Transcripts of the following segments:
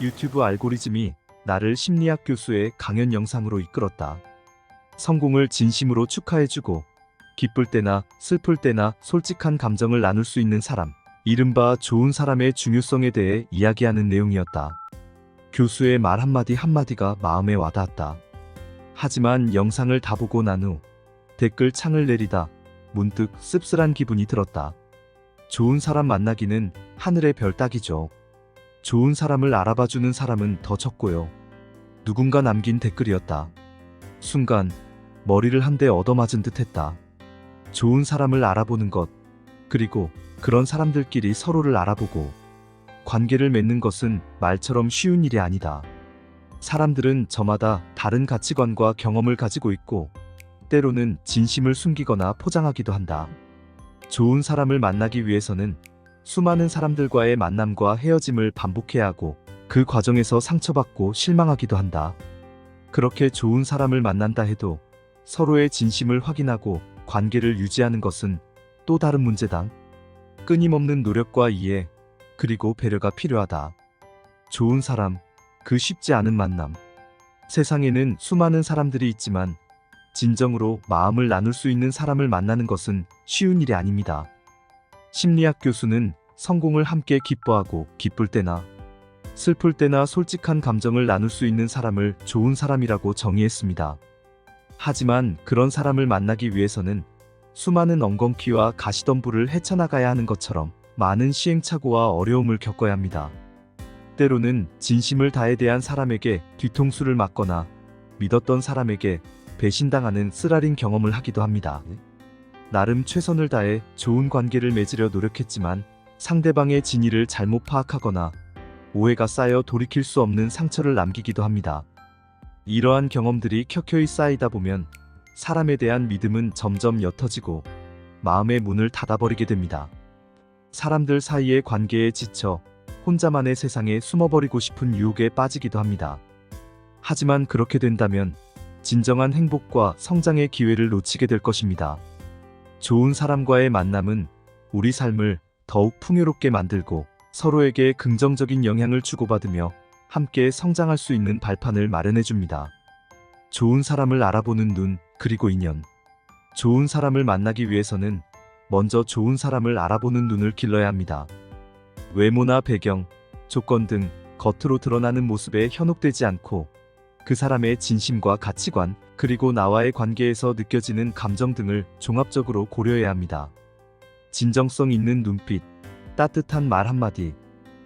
유튜브 알고리즘이 나를 심리학 교수의 강연 영상으로 이끌었다. 성공을 진심으로 축하해주고 기쁠 때나 슬플 때나 솔직한 감정을 나눌 수 있는 사람, 이른바 좋은 사람의 중요성에 대해 이야기하는 내용이었다. 교수의 말 한마디 한마디가 마음에 와닿았다. 하지만 영상을 다 보고 난 후 댓글 창을 내리다 문득 씁쓸한 기분이 들었다. 좋은 사람 만나기는 하늘의 별 따기죠. 좋은 사람을 알아봐주는 사람은 더 적고요. 누군가 남긴 댓글이었다. 순간 머리를 한 대 얻어맞은 듯 했다. 좋은 사람을 알아보는 것, 그리고 그런 사람들끼리 서로를 알아보고 관계를 맺는 것은 말처럼 쉬운 일이 아니다. 사람들은 저마다 다른 가치관과 경험을 가지고 있고, 때로는 진심을 숨기거나 포장하기도 한다. 좋은 사람을 만나기 위해서는 수많은 사람들과의 만남과 헤어짐을 반복해야 하고, 그 과정에서 상처받고 실망하기도 한다. 그렇게 좋은 사람을 만난다 해도 서로의 진심을 확인하고 관계를 유지하는 것은 또 다른 문제다. 끊임없는 노력과 이해, 그리고 배려가 필요하다. 좋은 사람, 그 쉽지 않은 만남. 세상에는 수많은 사람들이 있지만 진정으로 마음을 나눌 수 있는 사람을 만나는 것은 쉬운 일이 아닙니다. 심리학 교수는 성공을 함께 기뻐하고 기쁠 때나 슬플 때나 솔직한 감정을 나눌 수 있는 사람을 좋은 사람이라고 정의했습니다. 하지만 그런 사람을 만나기 위해서는 수많은 엉겅퀴와 가시덤불을 헤쳐나가야 하는 것처럼 많은 시행착오와 어려움을 겪어야 합니다. 때로는 진심을 다해 대한 사람에게 뒤통수를 맞거나 믿었던 사람에게 배신당하는 쓰라린 경험을 하기도 합니다. 나름 최선을 다해 좋은 관계를 맺으려 노력했지만 상대방의 진의를 잘못 파악하거나 오해가 쌓여 돌이킬 수 없는 상처를 남기기도 합니다. 이러한 경험들이 켜켜이 쌓이다 보면 사람에 대한 믿음은 점점 옅어지고 마음의 문을 닫아버리게 됩니다. 사람들 사이의 관계에 지쳐 혼자만의 세상에 숨어버리고 싶은 유혹에 빠지기도 합니다. 하지만 그렇게 된다면 진정한 행복과 성장의 기회를 놓치게 될 것입니다. 좋은 사람과의 만남은 우리 삶을 더욱 풍요롭게 만들고 서로에게 긍정적인 영향을 주고받으며 함께 성장할 수 있는 발판을 마련해 줍니다. 좋은 사람을 알아보는 눈, 그리고 인연. 좋은 사람을 만나기 위해서는 먼저 좋은 사람을 알아보는 눈을 길러야 합니다. 외모나 배경, 조건 등 겉으로 드러나는 모습에 현혹되지 않고 그 사람의 진심과 가치관, 그리고 나와의 관계에서 느껴지는 감정 등을 종합적으로 고려해야 합니다. 진정성 있는 눈빛, 따뜻한 말 한마디,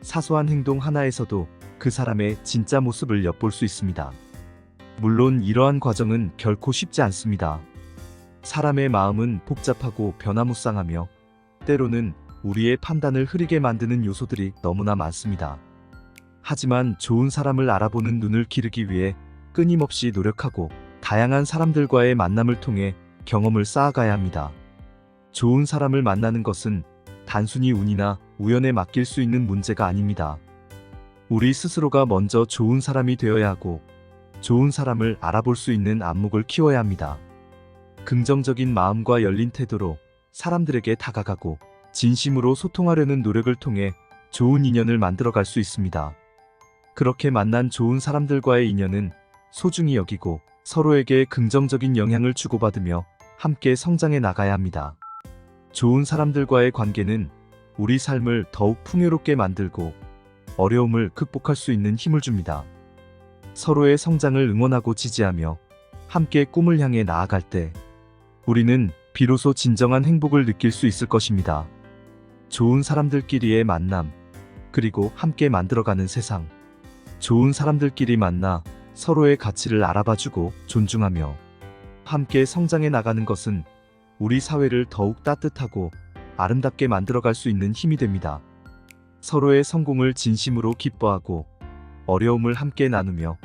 사소한 행동 하나에서도 그 사람의 진짜 모습을 엿볼 수 있습니다. 물론 이러한 과정은 결코 쉽지 않습니다. 사람의 마음은 복잡하고 변화무쌍하며 때로는 우리의 판단을 흐리게 만드는 요소들이 너무나 많습니다. 하지만 좋은 사람을 알아보는 눈을 기르기 위해 끊임없이 노력하고 다양한 사람들과의 만남을 통해 경험을 쌓아가야 합니다. 좋은 사람을 만나는 것은 단순히 운이나 우연에 맡길 수 있는 문제가 아닙니다. 우리 스스로가 먼저 좋은 사람이 되어야 하고 좋은 사람을 알아볼 수 있는 안목을 키워야 합니다. 긍정적인 마음과 열린 태도로 사람들에게 다가가고 진심으로 소통하려는 노력을 통해 좋은 인연을 만들어갈 수 있습니다. 그렇게 만난 좋은 사람들과의 인연은 소중히 여기고 서로에게 긍정적인 영향을 주고받으며 함께 성장해 나가야 합니다. 좋은 사람들과의 관계는 우리 삶을 더욱 풍요롭게 만들고 어려움을 극복할 수 있는 힘을 줍니다. 서로의 성장을 응원하고 지지하며 함께 꿈을 향해 나아갈 때 우리는 비로소 진정한 행복을 느낄 수 있을 것입니다. 좋은 사람들끼리의 만남, 그리고 함께 만들어가는 세상. 좋은 사람들끼리 만나 서로의 가치를 알아봐주고 존중하며 함께 성장해 나가는 것은 우리 사회를 더욱 따뜻하고 아름답게 만들어갈 수 있는 힘이 됩니다. 서로의 성공을 진심으로 기뻐하고 어려움을 함께 나누며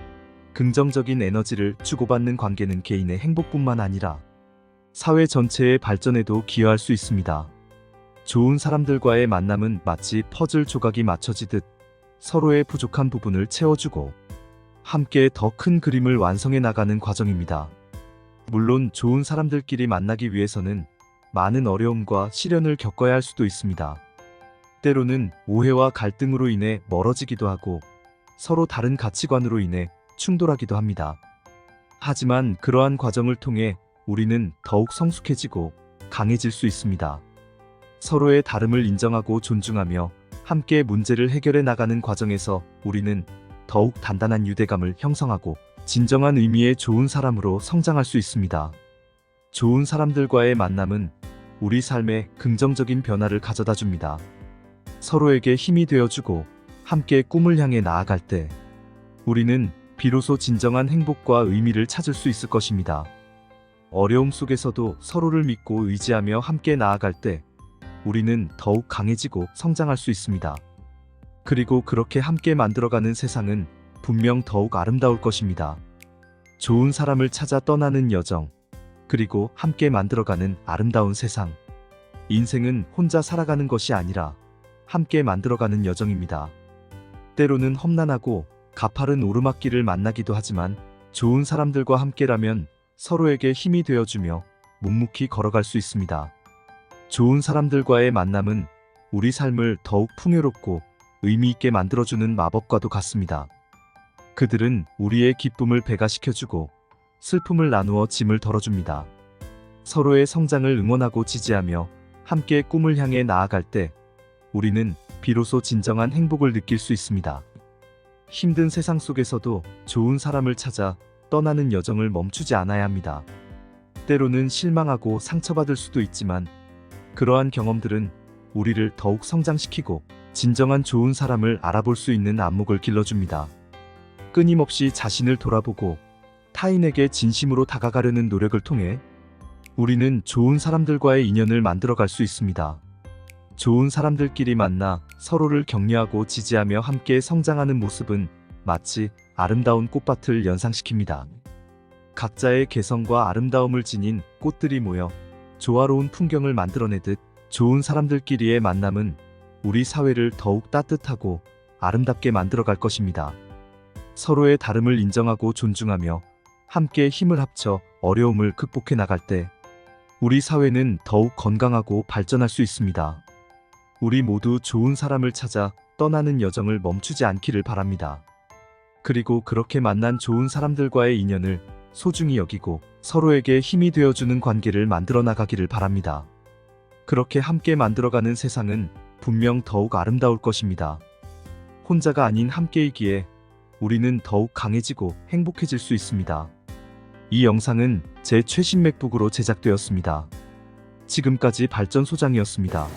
긍정적인 에너지를 주고받는 관계는 개인의 행복뿐만 아니라 사회 전체의 발전에도 기여할 수 있습니다. 좋은 사람들과의 만남은 마치 퍼즐 조각이 맞춰지듯 서로의 부족한 부분을 채워주고 함께 더 큰 그림을 완성해 나가는 과정입니다. 물론 좋은 사람들끼리 만나기 위해서는 많은 어려움과 시련을 겪어야 할 수도 있습니다. 때로는 오해와 갈등으로 인해 멀어지기도 하고 서로 다른 가치관으로 인해 충돌하기도 합니다. 하지만 그러한 과정을 통해 우리는 더욱 성숙해지고 강해질 수 있습니다. 서로의 다름을 인정하고 존중하며 함께 문제를 해결해 나가는 과정에서 우리는 더욱 단단한 유대감을 형성하고 진정한 의미의 좋은 사람으로 성장할 수 있습니다. 좋은 사람들과의 만남은 우리 삶에 긍정적인 변화를 가져다 줍니다. 서로에게 힘이 되어주고 함께 꿈을 향해 나아갈 때 우리는 비로소 진정한 행복과 의미를 찾을 수 있을 것입니다. 어려움 속에서도 서로를 믿고 의지하며 함께 나아갈 때 우리는 더욱 강해지고 성장할 수 있습니다. 그리고 그렇게 함께 만들어가는 세상은 분명 더욱 아름다울 것입니다. 좋은 사람을 찾아 떠나는 여정, 그리고 함께 만들어가는 아름다운 세상. 인생은 혼자 살아가는 것이 아니라 함께 만들어가는 여정입니다. 때로는 험난하고 가파른 오르막길을 만나기도 하지만 좋은 사람들과 함께라면 서로에게 힘이 되어주며 묵묵히 걸어갈 수 있습니다. 좋은 사람들과의 만남은 우리 삶을 더욱 풍요롭고 의미 있게 만들어주는 마법과도 같습니다. 그들은 우리의 기쁨을 배가시켜주고 슬픔을 나누어 짐을 덜어줍니다. 서로의 성장을 응원하고 지지하며 함께 꿈을 향해 나아갈 때 우리는 비로소 진정한 행복을 느낄 수 있습니다. 힘든 세상 속에서도 좋은 사람을 찾아 떠나는 여정을 멈추지 않아야 합니다. 때로는 실망하고 상처받을 수도 있지만 그러한 경험들은 우리를 더욱 성장시키고 진정한 좋은 사람을 알아볼 수 있는 안목을 길러줍니다. 끊임없이 자신을 돌아보고 타인에게 진심으로 다가가려는 노력을 통해 우리는 좋은 사람들과의 인연을 만들어갈 수 있습니다. 좋은 사람들끼리 만나 서로를 격려하고 지지하며 함께 성장하는 모습은 마치 아름다운 꽃밭을 연상시킵니다. 각자의 개성과 아름다움을 지닌 꽃들이 모여 조화로운 풍경을 만들어내듯 좋은 사람들끼리의 만남은 우리 사회를 더욱 따뜻하고 아름답게 만들어갈 것입니다. 서로의 다름을 인정하고 존중하며 함께 힘을 합쳐 어려움을 극복해 나갈 때 우리 사회는 더욱 건강하고 발전할 수 있습니다. 우리 모두 좋은 사람을 찾아 떠나는 여정을 멈추지 않기를 바랍니다. 그리고 그렇게 만난 좋은 사람들과의 인연을 소중히 여기고 서로에게 힘이 되어주는 관계를 만들어 나가기를 바랍니다. 그렇게 함께 만들어가는 세상은 분명 더욱 아름다울 것입니다. 혼자가 아닌 함께이기에 우리는 더욱 강해지고 행복해질 수 있습니다. 이 영상은 제 최신 맥북으로 제작되었습니다. 지금까지 발전소장이었습니다.